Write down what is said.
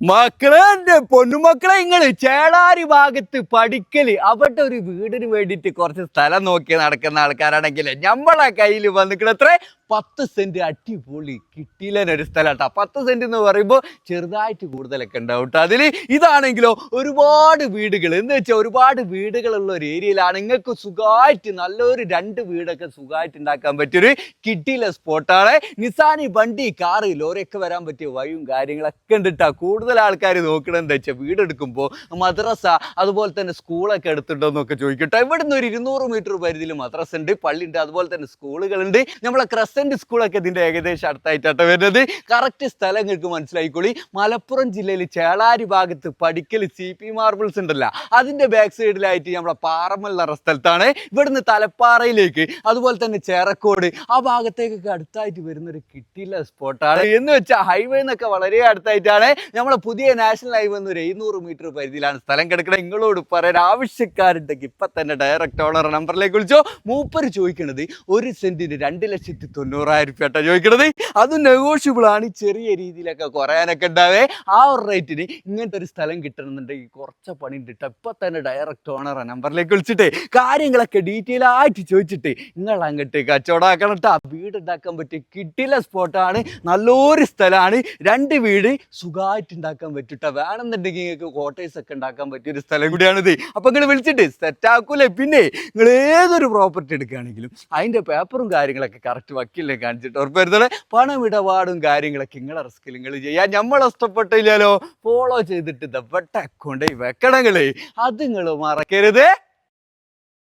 മക്കളെ എന്റെ പൊന്നുമക്കളെ ഇങ്ങൾ ചേളാരി ഭാഗത്ത് പഠിക്കൽ അവിടെ ഒരു വീടിന് വേണ്ടിയിട്ട് കുറച്ച് സ്ഥലം നോക്കി നടക്കുന്ന ആൾക്കാരാണെങ്കിൽ നമ്മളെ കയ്യിൽ വന്നിക്കണ എത്ര? പത്ത് സെന്റ് അടിപൊളി കിട്ടിയില്ലൊരു സ്ഥലം കേട്ടോ പത്ത് സെന്റ് എന്ന് പറയുമ്പോൾ ചെറുതായിട്ട് കൂടുതലൊക്കെ ഉണ്ടാവും കേട്ടോ അതിൽ ഇതാണെങ്കിലോ ഒരുപാട് വീടുകൾ എന്ന് വെച്ചാൽ ഒരുപാട് വീടുകളുള്ള ഒരു ഏരിയയിലാണ് നിങ്ങൾക്ക് സുഖമായിട്ട് നല്ലൊരു രണ്ട് വീടൊക്കെ സുഖമായിട്ട് ഉണ്ടാക്കാൻ പറ്റിയൊരു കിട്ടിയില്ല സ്പോട്ടാണ് നിസാനി വണ്ടി കാറ് ലോറിയൊക്കെ വരാൻ പറ്റിയ വഴിയും കാര്യങ്ങളൊക്കെ ഉണ്ട് കേട്ടോ കൂടുതൽ ആൾക്കാർ നോക്കണം എന്താ വെച്ചാൽ വീടെടുക്കുമ്പോൾ മദ്രസ അതുപോലെ തന്നെ സ്കൂളൊക്കെ എടുത്തിട്ടുണ്ടോ എന്നൊക്കെ ചോദിക്കട്ടെ. നിന്ന് ഒരു ഇരുന്നൂറ് മീറ്റർ പരിധിയിൽ മദ്രസ ഉണ്ട് പള്ളി ഉണ്ട് അതുപോലെ തന്നെ സ്കൂളുകളുണ്ട് നമ്മളെ ക്രസന്റ് സ്കൂളൊക്കെ ഇതിന്റെ ഏകദേശം അടുത്തായിട്ടാണ് വരുന്നത്. കറക്റ്റ് സ്ഥലം നിങ്ങൾക്ക് മനസ്സിലായിക്കോളി. മലപ്പുറം ജില്ലയിൽ ചേളാരി ഭാഗത്ത് പഠിക്കൽ സി പി മാർബിൾസ് ഉണ്ടല്ലോ. അതിന്റെ ബാക്ക് സൈഡിലായിട്ട് നമ്മളെ പാറമ്മൽ നിറ സ്ഥലത്താണ്. ഇവിടുന്ന് തലപ്പാറയിലേക്ക് അതുപോലെ തന്നെ ചേറക്കോട് ആ ഭാഗത്തേക്കൊക്കെ അടുത്തായിട്ട് വരുന്ന ഒരു കിട്ടിയില്ല സ്പോട്ടാണ് എന്ന് വെച്ചാൽ ഹൈവേ എന്നൊക്കെ വളരെ അടുത്തായിട്ടാണ്. നമ്മളെ പുതിയ നാഷണൽ ഹൈവേ എന്ന് ഒരു എഴുന്നൂറ് മീറ്റർ പരിധിയിലാണ് സ്ഥലം കിടക്കുന്നത്. നിങ്ങളോട് പറയാൻ ആവശ്യക്കാരുണ്ടെങ്കിൽ ഇപ്പൊ തന്നെ ഡയറക്റ്റ് ഓണർ നമ്പറിലേക്ക് വിളിച്ചോ. മൂപ്പർ ചോദിക്കണത് ഒരു സെന്റിന് രണ്ട് ലക്ഷത്തി തൊണ്ണൂറായിരം കേട്ടോ ചോദിക്കണത്. അത് നെഗോഷ്യബിൾ ആണ്. ചെറിയ രീതിയിലൊക്കെ കുറയാനൊക്കെ ഉണ്ടാവേ. ആ ഒരു റേറ്റിന് ഇങ്ങനത്തെ ഒരു സ്ഥലം കിട്ടണമെന്നുണ്ടെങ്കിൽ കുറച്ച് പണി ഉണ്ട് ഇപ്പം ഇപ്പൊ തന്നെ ഡയറക്റ്റ് ഓണർ നമ്പറിലേക്ക് വിളിച്ചിട്ട് കാര്യങ്ങളൊക്കെ ഡീറ്റെയിൽ ആയിട്ട് ചോദിച്ചിട്ട് നിങ്ങൾ അങ്ങോട്ട് കച്ചവടമാക്കണം കേട്ടോ വീട് ഉണ്ടാക്കാൻ പറ്റിയ കിട്ടില്ല സ്പോട്ടാണ്. നല്ലൊരു സ്ഥലമാണ്. രണ്ട് വീട് സുഖമായിട്ട് ഉണ്ടാക്കാൻ പറ്റൂട്ട? വേണമെന്നുണ്ടെങ്കിൽ നിങ്ങൾക്ക് ക്വാർട്ടേഴ്സ് ഒക്കെ ഉണ്ടാക്കാൻ പറ്റിയ ഒരു സ്ഥലം കൂടിയാണിത്. അപ്പൊ നിങ്ങൾ വിളിച്ചിട്ട് സെറ്റ് ആക്കൂലേ? പിന്നെ നിങ്ങൾ ഏതൊരു പ്രോപ്പർട്ടി എടുക്കുകയാണെങ്കിലും അതിന്റെ പേപ്പറും കാര്യങ്ങളൊക്കെ കറക്റ്റ് വക്കീലിനെ കാണിച്ചിട്ട് ഉറപ്പരുത്തണേ പണം ഇടപാടും കാര്യങ്ങളൊക്കെ നിങ്ങളെ റിസ്കിൽ നിങ്ങൾ ചെയ്യാൻ നമ്മൾ ഇഷ്ടപ്പെട്ടില്ലല്ലോ ഫോളോ ചെയ്തിട്ട് ദവട്ട അക്കൗണ്ട് വെക്കണങ്ങളേ അത് നിങ്ങൾ മറക്കരുത്.